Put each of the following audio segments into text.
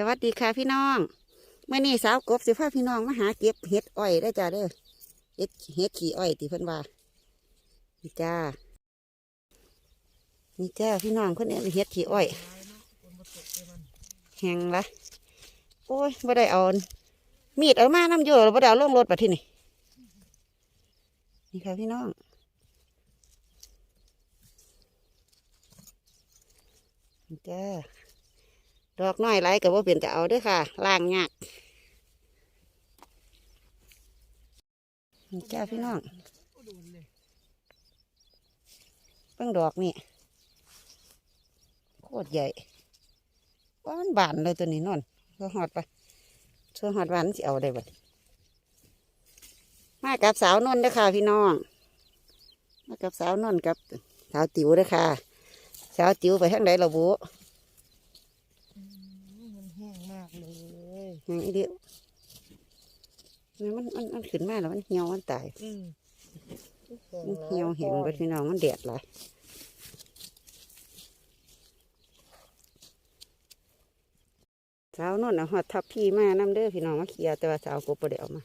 สวัสดีค่ะพี่น้องเมื่อนี้สาวกบสิพาพี่น้องมาหาเก็บเห็ดอ้อยได้จ้าเด้อเห็ดเห็ดขี้อ้อยที่เพิ่นว่านี่จ้านี่จ้าพี่น้องคนนี้เห็ดขี้อ้อยแหงละโอ้ยบ่ได้เอามีดเอามาน้ำยแล้วบ่ได้เอาลงรถปะที่นี่นี่ค่ะพี่น้องนี่จ้า ดอกน้อยไรก็บ่เป็นจะเอาด้วยค่ะล่างยากนี่จ้าพี่น้องเพิ่งดอกนี่โคตรใหญ่ว่ามันบานเลยตัวนี้นอนก็หอดไปช่วงหอดหวานสิเอาได้บ่มากับสาวนนท์ด้อค่ะ พี่น้องมากับสาวนนท์กับสาวติ๋วด้อค่ะสาวติ๋วไปทางใดเราบุ มันแห้งมากเลย อย่างนี้เดียวนี่มันมันมันขึ้นมาแล้วมันเหี่ยวมันตายอืมมันเหี่ยวเห็นเบิดพี่น้องมันแดดหลายสาวนนท์เอาหอดทับพี่มาน้ำเด้อพี่น้องมาเคลียร์แต่ว่าสาวกบประเดี๋ยวมา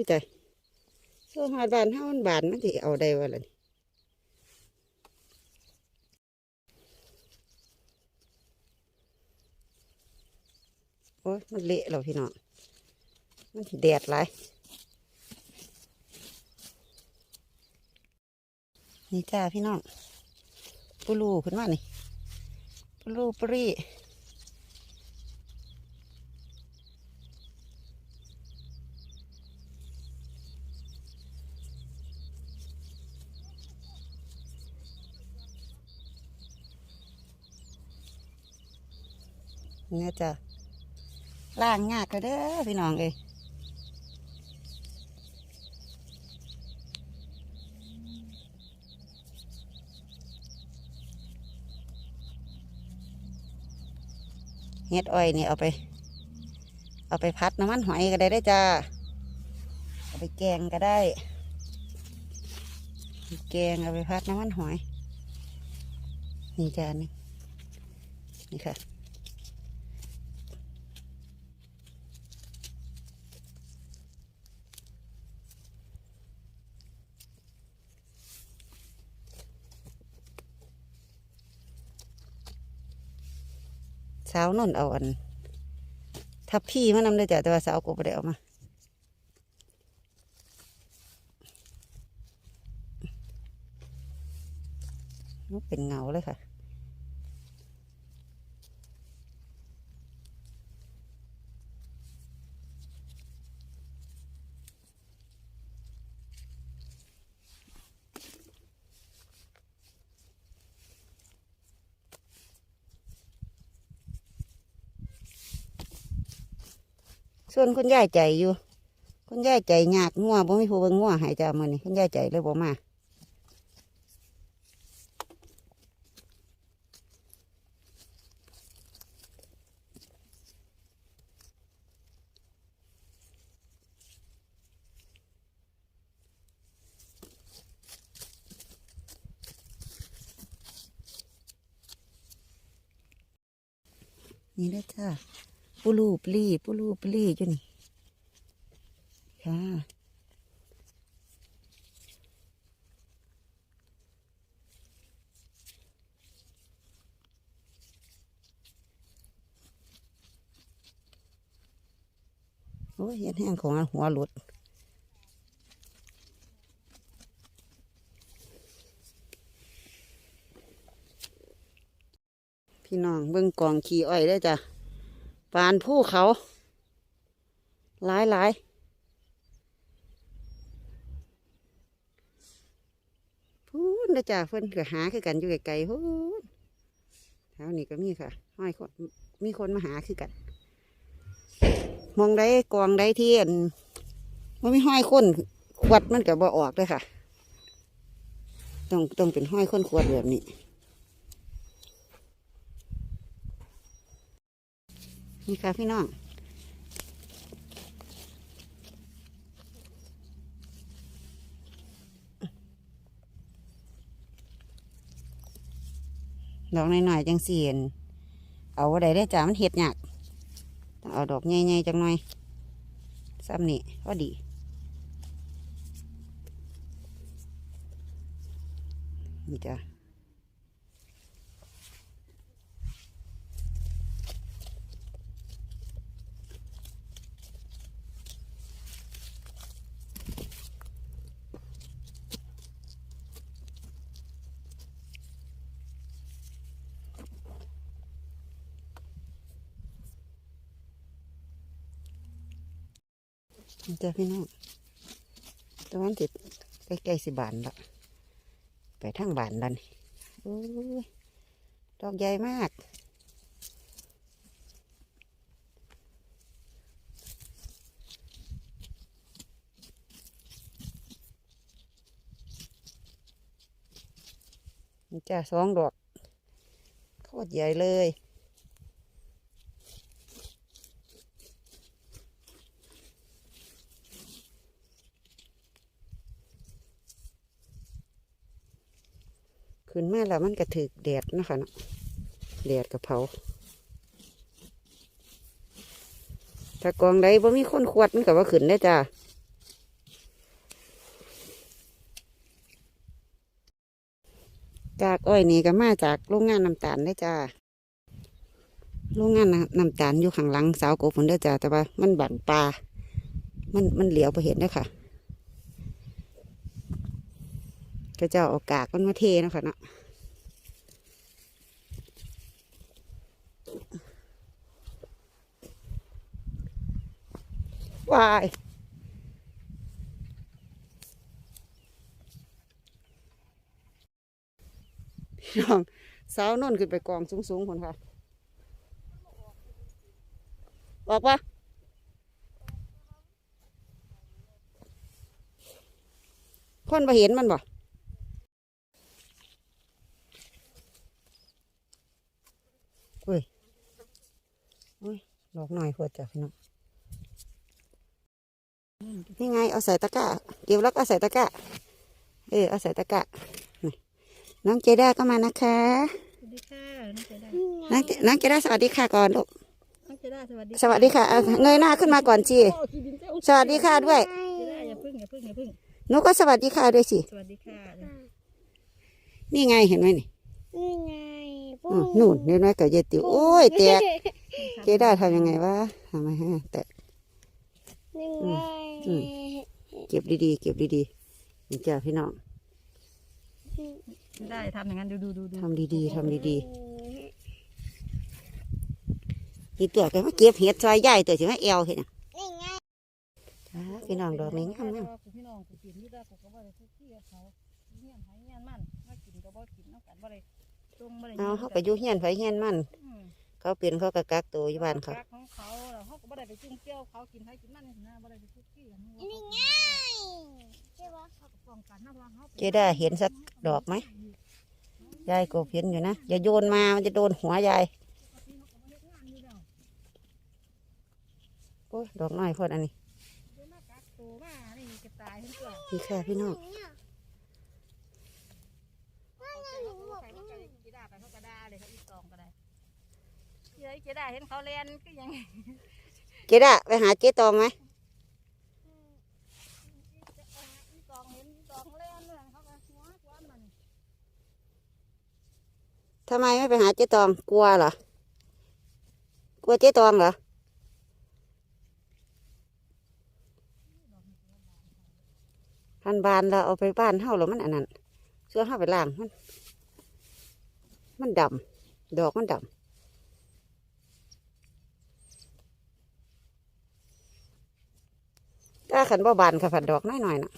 พี่ใจโซ่หอดบานเท่ามันบานมันสิเอาได้วะล่ะนี่โอ้ยมันเละแล้วพี่น้องมันแดดหลยนี่จ้าพี่น้อง ปูรูขึ้นมานี่ ปูรูปรี เนี่ยจ้ะล่างยากก็เด้อพี่น้องเอ้ยเฮ็ดอ้อยนี่เอาไป เอาไปพัดน้ำมันหอยก็ได้ได้จ้า เอาไปแกงก็ได้ แกงเอาไปพัดน้ำมันหอย นี่จ้านี่นี่ค่ะาวนนเอาอันทับพี่มานำได้จ้ะแต่ว่าสาวกบได้เอามาเป็นเงาเลยค่ะ ส่วนคุณยายใจอยู่ คุณยายใจยากงัวบ่มีผู้เบิ่งงัวใหายจ้ามื้อนี้คุณยายใจเลยบ่มานี่เลยจ้า ปูรูปลี่ปูรูปลีอยู่นี่ค่ะโอ้ยเห็นแห้งของหัวหลุดพี่น้องเบิ่งกองขี้อ้อยได้จ้ะ ปานผู้เขา หลายหลายพูนนะจ้ะเพิ่นก็หาคือกันอยู่ไกลๆพูนแถวนี้ก็มีค่ะห้อยคนมีคนมาหาคือกัน มองได้กองได้ที่อันมันไม่ห้อยคนขวดมันก็บ่ออกเลยค่ะ ต้องต้องเป็นห้อยคนขวดแบบนี้ นี่ค่ะพี่น้องดอกหน่อยๆจังเสียนเอาไว้ได้จ้ามันเห็ดหยากต้องเอาดอกใหญ่ๆจังหน่อยซ้ำนี่พอดีนี่จ้ะ จ้ะพี่น้องตะวันติดใกล้ๆสิบานละไปทางบานดันโอ้ยดอกใหญ่มากนี่จ้ะสองดอกโคตรใหญ่เลย ขึ้นมาแล้วมันกระถึกแดดนะคะเนาะแดดกับเผาถ้ากองใดบ่มีคนขวดมันก็ว่าขึ้นได้จ้าจากอ้อยนี่ก็มาจากโรงงานน้ำตาลได้จ้าโรงงานน้ำตาลอยู่ข้างหลังสาวกบผลได้จ้าแต่ว่ามันบังปลามันมันเหลียวไปเห็นได้ค่ะ ก็จะเอากากมันมาเทนะคะเนาะวายพี่น้องสาวนนขึ้นไปกองสูงๆคนค่ะบอกปะคนมาเห็นมันบ่ ดอกหน่อยพอจ้ะพี่น้องนี่ไงเอาใส่ตะกร้าเก็บแล้วก็เอาใส่ตะกร้าเออเอาใส่ตะกร้านี่น้องเจด้าก็มานะคะสวัสดีค่ะน้องเจด้าน้องเจน้องเจด้าสวัสดีค่ะก่อนลูกน้องเจด้าสวัสดีสวัสดีค่ะเอาเงยหน้าขึ้นมาก่อนจีสวัสดีค่ะด้วยเจด้าอย่าพึ่งอย่าพึ่งอย่าพึ่งหนูก็สวัสดีค่ะด้วยสิสวัสดีค่ะ นี่ไงเห็นไหมนี่นี่ไงอืมนู่นเห็นไหมกับเยติวโอ้ยแตก เจด้าทำยังไงวะทำไมฮะแตกนี่ไงอืมเก็บดีๆ เก็บดีๆนี่จ้ะพี่น้องได้ทำอย่างนั้นดูดูดูดูทำดีๆทำดีๆนี่ตัวกันมาเก็บเห็ดซอยใหญ่ตัวถึงว่าเอวเห็นน่ะนี่ไงจ้าพี่น้องดอกนี้งามงามพี่น้องกูกินนี่ได้กูก็บ่ได้ทุกที่เขาเงี้ยนหายเงี้ยนมันมากินก็บ่กินน้ำกันบ่ได้ตรงบ่ได้เอาเขาก็อยู่เฮียนไฟเฮียนมัน เขาเป็นเขาก็กักตัวอยู่บ้านเขาของเขาแล้วเขาก็บ่ได้ไปจุ่มเกี่ยวเขากินให้กินมันนี่นะบ่ได้ไปทุกที่กันนี่ไงใช่ปะเขาก็ป้องกันนะว่าเขาเจด้าเห็นสักดอกไหมยายก็เห็นอยู่นะอย่าโยนมามันจะโดนหัวยายโอ้ยดอกน้อยพอดอันนี้มากักตัวมานี่จะตายทั้งตัวนี่ค่ะพี่น้อง เนี่ยว่าไงหนูบอก ใส่เขาก็กีดาไปเขาก็ด่าเลยเขาอีกสองก็ได้ เฮ้ยกีดาเห็นเขาเล่นก็ยังเจด้าไปหาเจ๊ตองไหมอีสองเห็นอีสองเล่นเลยเขาก็หัวกวนมันทำไมไม่ไปหาเจ๊ตองกลัวเหรอกลัวเจ๊ตองเหรอพันบานเราเอาไปบ้านเฮาแล้วมันอันนั้นช่วงเฮาไปล้างมัน มันดำดอกมันดำ ถ้าขันบ่บานค่ะผัดดอกน้อยหน่อยๆนะ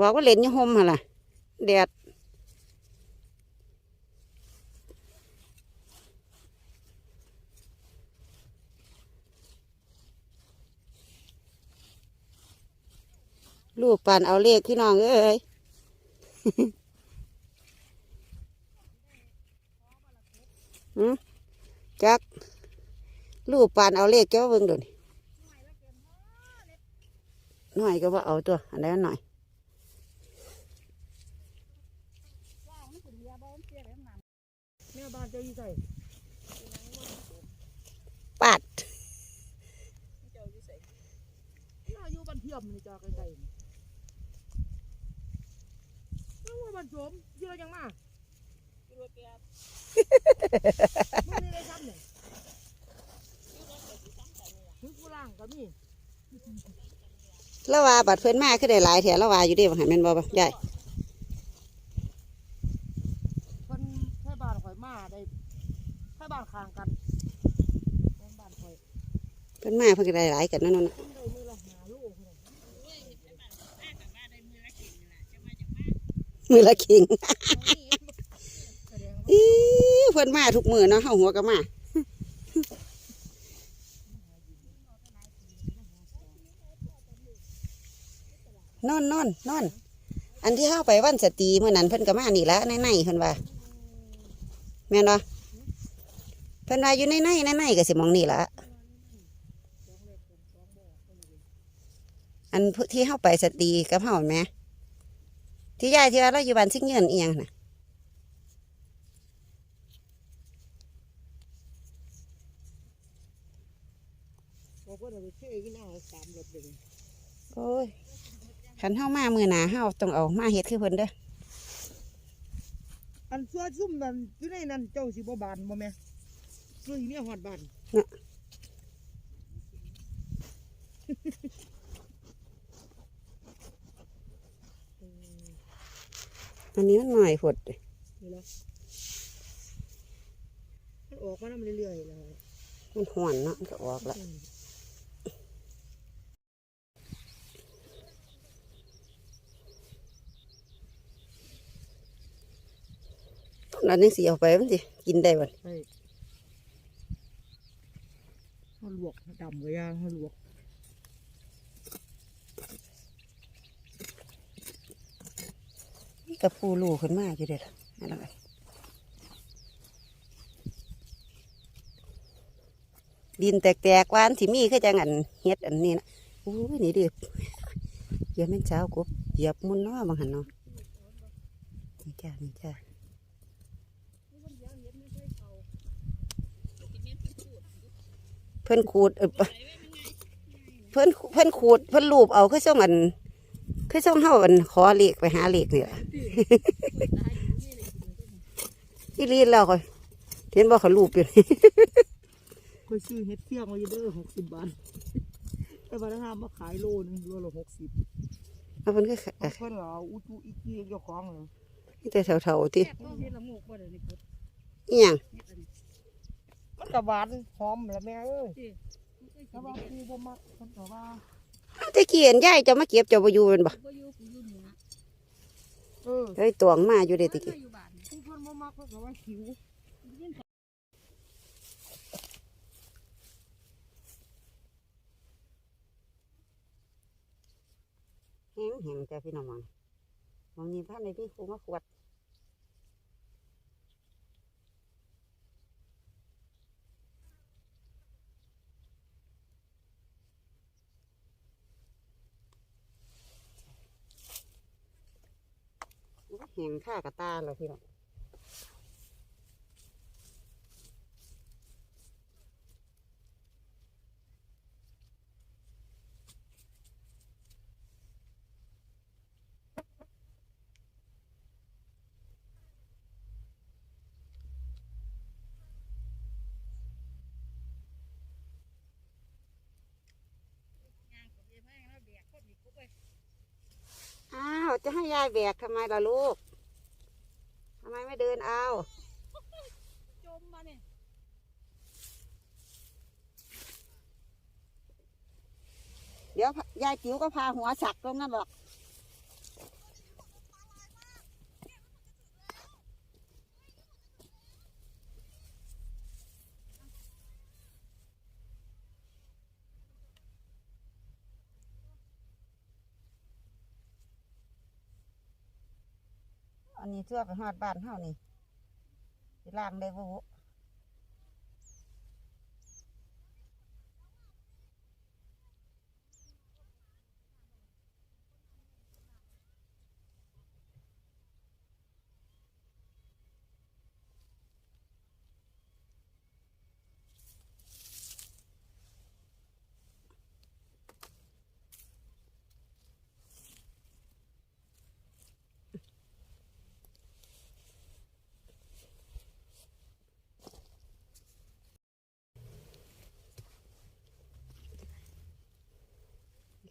บอกว่าเล่นยี่ห่มหั่นล่ะแดด ลูกปานเอาเลขพี่น้องเอ้ยจักลูกปานเอาเลขเจ้าเบิ่งดูนี่หน่อยก็ว่าเอาตัวอันน่อยว่างมันสิเรียบ่มันเสียแล้วน้ำแม่บ้านเจ้าอยปาดอยู่บ้านเทียมนี่จ้าไกลๆ นี่แล้วว่าบ้านโสมเยอะจังมาอยู่รถแก๊สมันมีอะไรซ้ำเนี่ยถึงกูล่างก็มีแล้วว่าบัดเพิ่นมาคือได้หลายแถวแล้วว่าอยู่เด้บ่หันแม่นบ่บ่ใหญ่เพิ่นให้บ้านข่อยมาได้ให้บ้านข้างกันเพิ่นบ้านข่อย เพิ่นมาเพิ่นก็ได้หลายกันนั่นน่ะเพิ่นได้มือละห้าโลเพิ่นน่ะ มือละคิงแสดงว่าอีเพิ่นมาทุกมื้อเนาะเฮาหัวก็มา นอนนอนนอนอันที่เฮาไปวันสตรีมื้อนั้นเพิ่นก็มานี่ละในในๆเพิ่นว่าแม่นบ่เพิ่นว่าอยู่ในในในในๆก็สิหมองนี่ละอันที่เฮาไปสตรีกับเฮาแหม ที่ยายที่ว่าเราอยู่บ้านซิ่งเงินอีหยังน่ะบอกว่าเราไปเที่ยวอีกหน้าสามรถเดึงโอ้ยขันเฮามามือหนาเฮาต้องเอามาเฮ็ดคือเพิ่นเด้ออันซัวซุ่มนั่นอยู่ในนั้นเจ้าสิบ่บานบ่แม่ซื้ออีเนี่ยฮอดบ้าน อันนี้มันหน่อยพดนี่ละมันออกมานํเรื่อยๆแล้วมันห่วนเนาะมันก็ออกละแล้วนึงสิเอาไปมันสิกินได้บ่ใช่เฮาลวกดำก็ย่างเฮาลวก กับผู้ลูขึ้นมาอยู่เด้อะนั่นล่ะดินแตกๆหวานสิมีคือจังอันเฮ็ดอันนี้นะอู้ยนี่ดิเหยียบแม่นเช้ากบเหยียบมุนเนาะบางหันเนาะนี่จ้านี่จ้าเพิ่นขูดเพิ่นเพิ่นขูดเพิ่นรูปเอาคือส่งอัน คือส่งเฮาอันขอเลขไปหาเลขนี่ล่ะอีลีนแล้วค่อยเห็นบ่เขารูปอยู่ค่อยซื้อเฮ็ดเฟี้ยงไว้อยู่เด้อ60บาท แต่ว่าถ้าหามาขายโลนึงโลละ60เอาเพิ่นก็บางคนเอาอุจุอีกี้เจ้าของเลยมีแต่เท่าๆติต้องเฮ็ดละหมูกบ่ได้นี่อีหยังมันก็หวานหอมแล้วแม่เอ้ยแต่ว่าครูบ่มักเพิ่นก็ว่า เอาแต่กี้เห็นยายเจะมาเก็บเจ้าบ่อยู่แม่นบ่บ่อยู่กูอยู่เหนือเออเฮ้ยตวงมาอยู่เด้ตะกี้มาอยู่บ้านครูเพิ่นบ่มักเพิ่นก็ว่าหิวแห้งแห้งจ้ะพี่น้องมองมองนี่พาในที่ครูมาขวด แห้งค่ากระตาแล้วพี่น้องอ้าว จะให้ยายแบกทำไมล่ะลูกำไมไม่เดินเอา จมมาเนี่ยเดี๋ยวยายจิ๋วก็พาหัวสักตรงนั้นหรอก นนี้เชื่วไปหอดบ้านเฮานี่สิล่างได้บ่บุ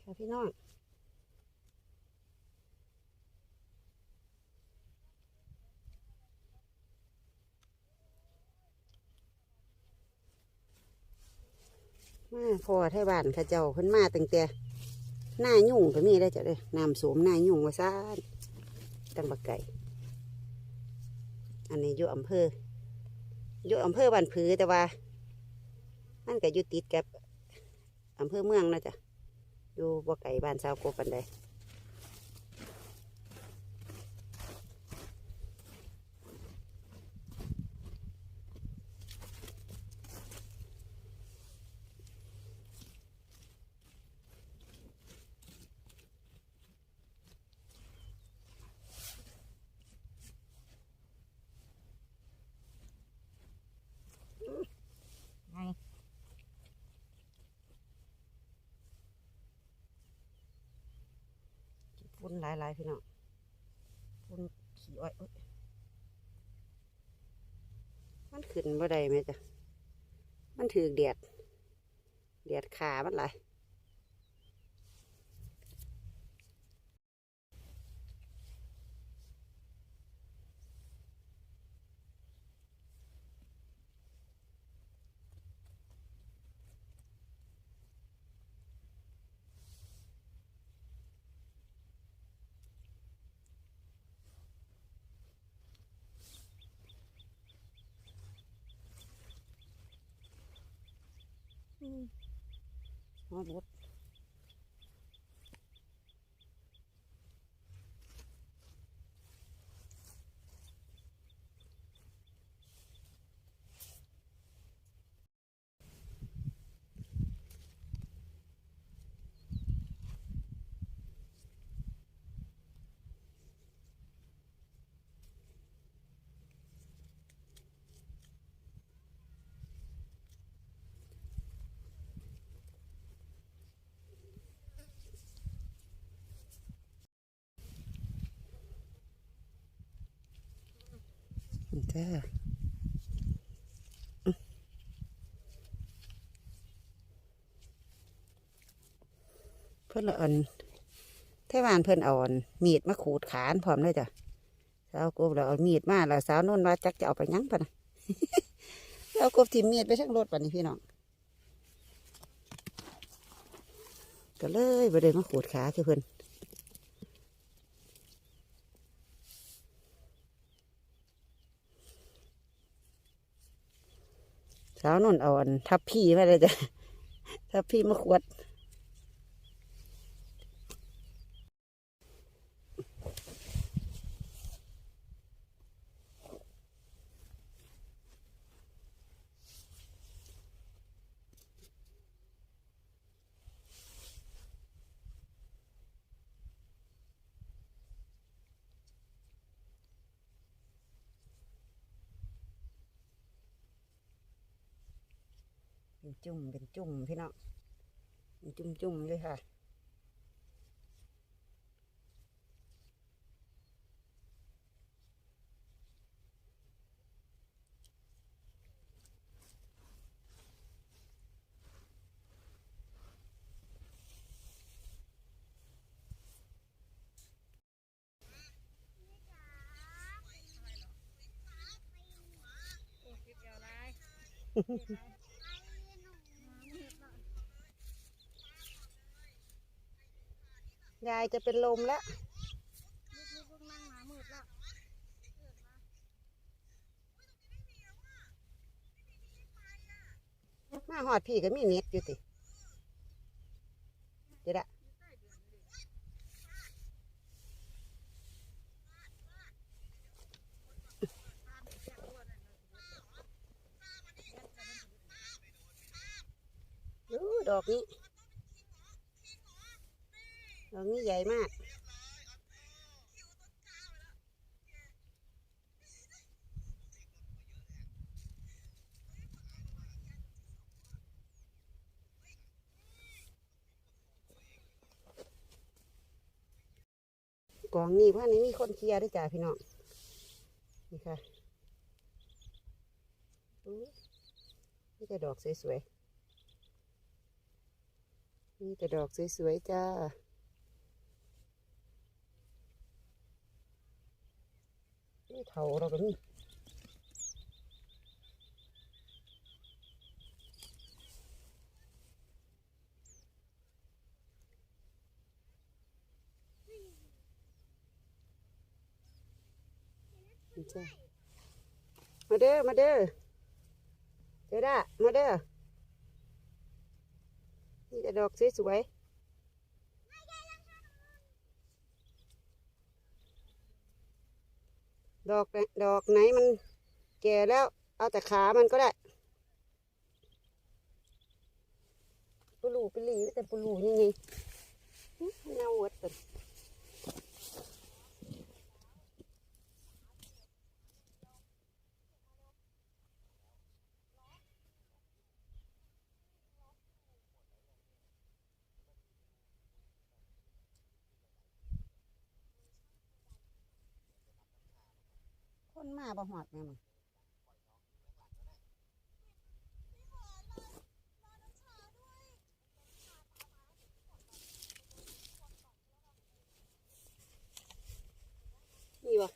ค่ะพี่น้องมาพอไทยบ้านเข้าเจ้าเพิ่นมาตั้งแต่หน้ายุ่งก็มีได้จ้ะเลยน้ำสวมหน้ายุ่งว่าซ่านตั้งบักไก่ อันนี้อยู่อำเภออยู่อำเภอบ้านผือแต่ว่ามันก็อยู่ติดกับอำเภอเมืองนะจ๊ะ อยู่บ่ไก่บ้านสาวโกปันใดไงฝุ่ นหลายๆพี่น้องฝุ่นขี่อ้อยมันขึ้นบ่ได้ไหมจ๊ะมันถือแดดแดดขามันหลาย ฮอดรถ จ้าเพื่อนละอันเทวานเพื่อนอาอันมีดมาขูดขานพร้อมเลยจ้ะสาวกบเราเอามีดมาแล้วสาวนุ่นว่าจักจะเอาไปยั้งปะนะสาวกบทิมมีดไปทั้งรถปะนี่พี่น้องก็เลยไปเลยมาขูดขาคือเพื่อน สาวนุ่นเอาอันทับพี่มาเลยจ้ะทับพี่มาขวด เป็นจุ่มเป็นจุ่มพี่น้องเป็นจุ่มจุ่มๆเลยค่ะ ยายจะเป็นลมแล้วมาหอดพี่ก็มีเน็ตอยู่สิเดี๋ยวละดูดอกนี้ ดอกนี้ใหญ่มาก กล่องนี้เพรานี้มีคนเคลียร์ด้วยจ้าพี่น้อง นี่ค่ะนี่แต่ดอกสวยๆนี่แต่ดอกสวยๆจ้า เถาเราก็มีนี่จ้ามาเด้อ มาเด้อเด้ามาเด้อนี่แต่ดอกสวยๆ ดอกดอกไหนมันแก่แล้ว เอาแต่ขามันก็ได้ปูรูปลีแต่ปลูยังไงเน่าหมดเล คนมาบ่หอดแม่มึงนี่วะ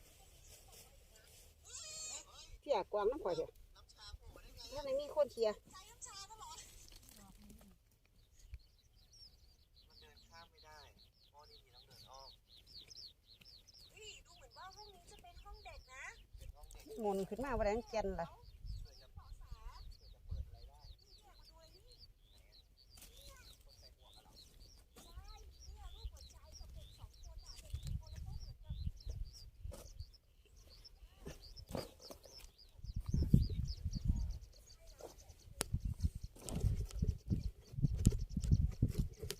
พี่อยากกวางน้ำข่อยเถอะถ้าไหนมีคนเคลียร์ ใช้น้ำชาก็หรอ มันเดินข้ามไม่ได้เพราะนี่มีต้องเดินอ้อม เฮ้ยดูเหมือนว่าห้องนี้จะเป็นห้องเด็กนะ เป็น หมุนขึ้นมาว่าแรงเจนเลยจะเปิดเผื่อจะเปิดอะไรได้ นี่แขกมาดูเลยนี่ คนใส่หมวกอะเหรอ ใช่เนี่ยรูปหัวใจกับเด็กสองคนอะเด็กอีกคนแล้วก็เหมือน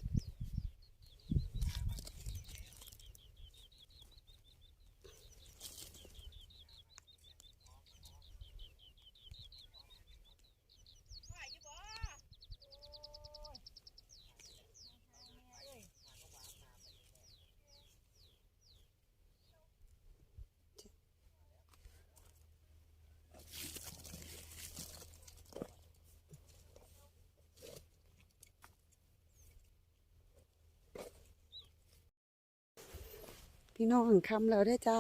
กับ พี่น้องคำแล้วได้จ้า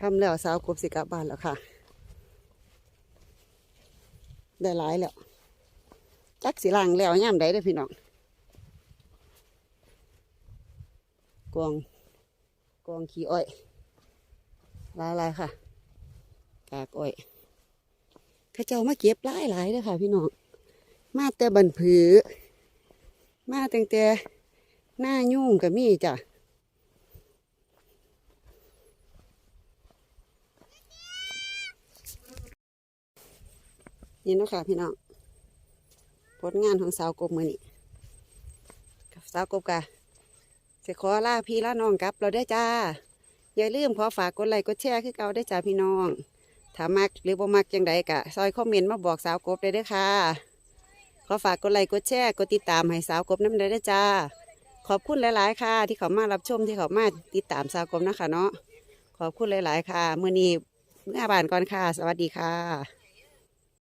คำแล้วสาวกบสิกลับบ้านแล้วค่ะ ได้หลายแล้ว จักสิล่างแล้วย่ามใดเด้อพี่น้องกวงกวงขี้อ้อยหลายหลายค่ะกากอ้อยข้าเจ้ามาเก็บหลายหลายเด้ค่ะ พี่น้องมาแต่บันผือ มาตั้งแต่หน้ายุ่งกับมีจ้ะ นี่นะคะพี่น้องผลงานของสาวกบมือนี่กับสาวกบกะจะขอลาพี่ลาน้องกับ เราได้จ้า อย่าลืมขอฝากกดไลค์กดแชร์คือเก่าได้จ้าพี่น้องถ้ามักหรือบ่มักจังใดกะซอยคอมเมนต์มาบอกสาวกบได้ด้อค่ะ ขอฝากกดไลค์กดแชร์กดติดตามให้สาวกบน้ำได้ด้จ้า ขอบคุณหลาย ๆ ค่ะ ที่เขามารับชมที่เขามาติดตามสาวกบนะคะเนาะขอบคุณหลาย ๆ ค่ะ มื้อนี้เมื่อบานก่อนค่ะ สวัสดีค่ะ